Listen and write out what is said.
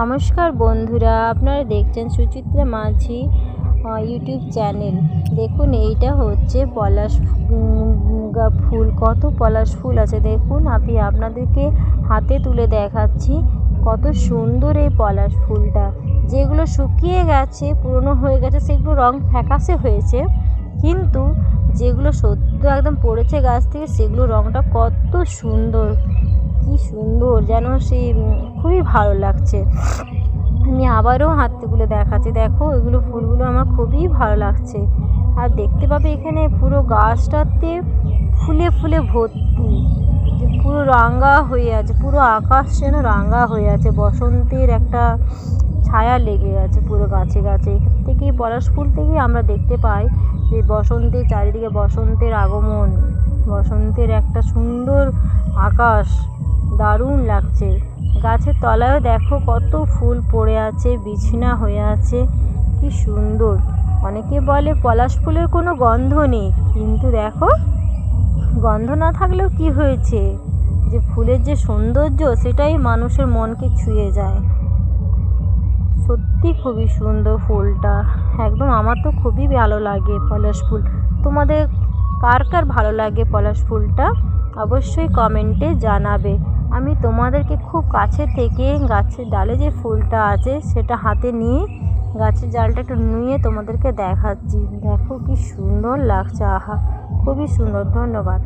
নমস্কার বন্ধুরা, আপনারা দেখছেন সুচিত্রা মাঝি ইউটিউব চ্যানেল দেখুন, এইটা হচ্ছে পলাশ ফুল। কত পলাশ ফুল আছে দেখুন, আমি আপনাদেরকে হাতে তুলে দেখাচ্ছি। কত সুন্দর এই পলাশ ফুলটা। যেগুলো শুকিয়ে গেছে, পুরনো হয়ে গেছে, সেগুলো রং ফ্যাকাশে হয়েছে। কিন্তু যেগুলো সত্য একদম পড়েছে গাছ থেকে, সেগুলো রংটা কত সুন্দর। কি সুন্দর, যেন সেই খুবই ভালো লাগছে। আমি আবারও হাতে তুলে দেখাচ্ছি। দেখো, এগুলো ফুলগুলো আমার খুবই ভালো লাগছে। আর দেখতে পাবে এখানে পুরো গাছটাতে ফুলে ফুলে ভর্তি। পুরো রাঙা হয়ে আছে, পুরো আকাশ যেন রাঙা হয়ে আছে। বসন্তের একটা ছায়া লেগে আছে পুরো গাছে গাছে। এখান থেকেই পলাশ ফুল থেকেই আমরা দেখতে পাই যে বসন্তের চারিদিকে বসন্তের আগমন, বসন্তের একটা সুন্দর আকাশ। দারুণ লাগছে। গাছের তলায়ও দেখো কত ফুল পড়ে আছে, বিছনা হয়ে আছে, কি সুন্দর। অনেকে বলে পলাশ ফুলের কোনো গন্ধ নেই, কিন্তু দেখো, গন্ধ না থাকলেও কি হয়েছে? যে ফুলের যে সৌন্দর্য, সেটাই মানুষের মনকে ছুঁয়ে যায়। সত্যি খুবই সুন্দর ফুলটা। একদম আমার তো খুবই ভালো লাগে পলাশ ফুল। তোমাদের কার কার ভালো লাগে পলাশ ফুলটা? অবশ্যই কমেন্টে জানাবে। আমি তোমাদেরকে খুব কাছে থেকে গাছের ডালে যে ফুলটা আছে সেটা হাতে নিয়ে গাছের ডালটা একটু নুয়ে তোমাদেরকে দেখাচ্ছি। দেখো কি সুন্দর লাগছে, আহা, খুবই সুন্দর, ধন্যবাদ।